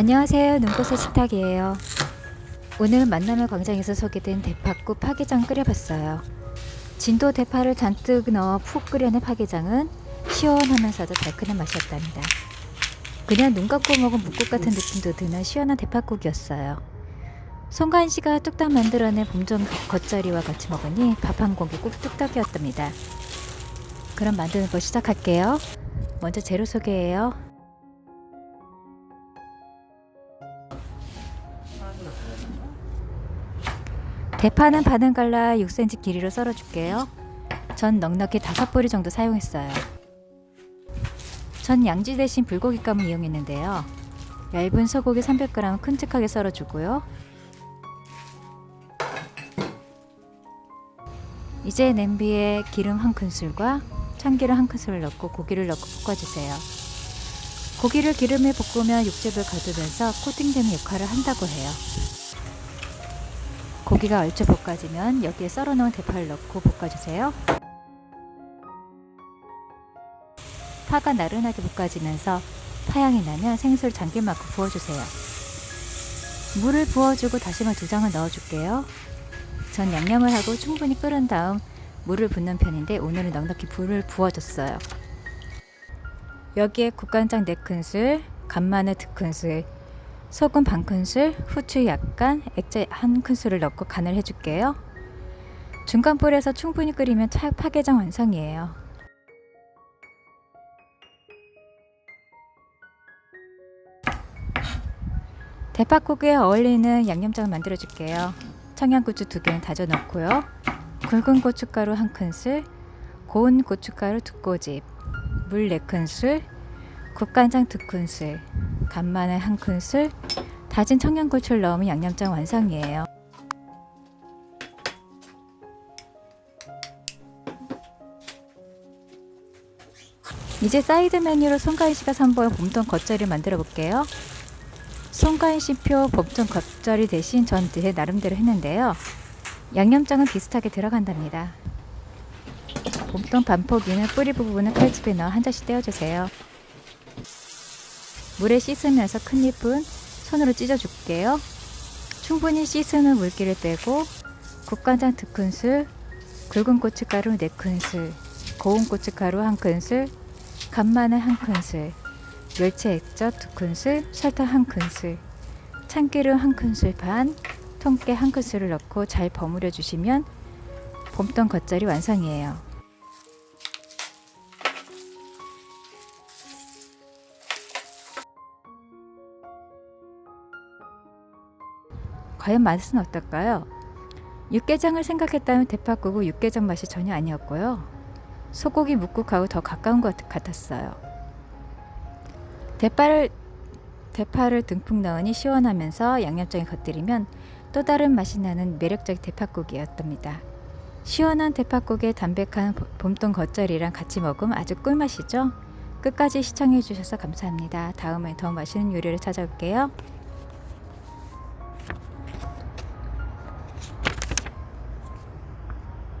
안녕하세요. 눈꽃의 식탁이에요. 오늘 만남의 광장에서 소개된 대파국 파게장 끓여봤어요. 진도 대파를 잔뜩 넣어 푹 끓여낸 파게장은 시원하면서도 달큰한 맛이었답니다. 그냥 눈 감고 먹은 묵국 같은 느낌도 드는 시원한 대파국이었어요. 송가인 씨가 뚝딱 만들어낸 봄전 겉절이와 같이 먹으니 밥 한 공기 꼭 뚝딱이었답니다. 그럼 만드는 거 시작할게요. 먼저 재료 소개해요. 대파는 반은 갈라 6cm 길이로 썰어줄게요. 전 넉넉히 다섯 뿌리 정도 사용했어요. 전 양지 대신 불고기감을 이용했는데요. 얇은 소고기 300g 큼직하게 썰어주고요. 이제 냄비에 기름 한 큰술과 참기름 한 큰술을 넣고 고기를 넣고 볶아주세요. 고기를 기름에 볶으면 육즙을 가두면서 코팅되는 역할을 한다고 해요. 고기가 얼추 볶아지면 여기에 썰어놓은 대파를 넣고 볶아주세요. 파가 나른하게 볶아지면서 파향이 나면 생수를 잠길 만큼 부어주세요. 물을 부어주고 다시마 두 장을 넣어줄게요. 전 양념을 하고 충분히 끓은 다음 물을 붓는 편인데 오늘은 넉넉히 불을 부어줬어요. 여기에 국간장 4큰술, 간마늘 2큰술, 소금 반 큰술, 후추 약간, 액젓 한 큰술을 넣고 간을 해줄게요. 중간 불에서 충분히 끓이면 차- 파게장 완성이에요. 대파국에 어울리는 양념장을 만들어 줄게요. 청양고추 두 개는 다져 넣고요. 굵은 고춧가루 한 큰술, 고운 고춧가루 두 꼬집, 물 네 큰술, 국간장 두 큰술, 간마늘 한 큰술, 다진 청양고추를 넣으면 양념장 완성이에요. 이제 사이드 메뉴로 송가인 씨가 선보인 봄동 겉절이 만들어 볼게요. 송가인 씨표 봄동 겉절이 대신 전 제 나름대로 했는데요. 양념장은 비슷하게 들어간답니다. 봄동 반포기는 뿌리 부분을 칼집에 넣어 한 잔씩 떼어주세요. 물에 씻으면서 큰 잎은 손으로 찢어줄게요. 충분히 씻은 후 물기를 빼고 국간장 두 큰술, 굵은 고춧가루 네 큰술, 고운 고춧가루 한 큰술, 간마늘 한 큰술, 멸치 액젓 두 큰술, 설탕 한 큰술, 참기름 한 큰술 반, 통깨 한 큰술을 넣고 잘 버무려 주시면 봄동 겉절이 완성이에요. 과연 맛은 어떨까요? 육개장을 생각했다면 대파국은 육개장 맛이 전혀 아니었고요. 소고기 묵국하고 더 가까운 것 같았어요. 대파를 대파를 듬뿍 넣으니 시원하면서 양념장에 겉들이면 또 다른 맛이 나는 매력적인 대파국이었답니다. 시원한 대파국에 담백한 봄동 겉절이랑 같이 먹으면 아주 꿀맛이죠? 끝까지 시청해 주셔서 감사합니다. 다음에 더 맛있는 요리를 찾아올게요.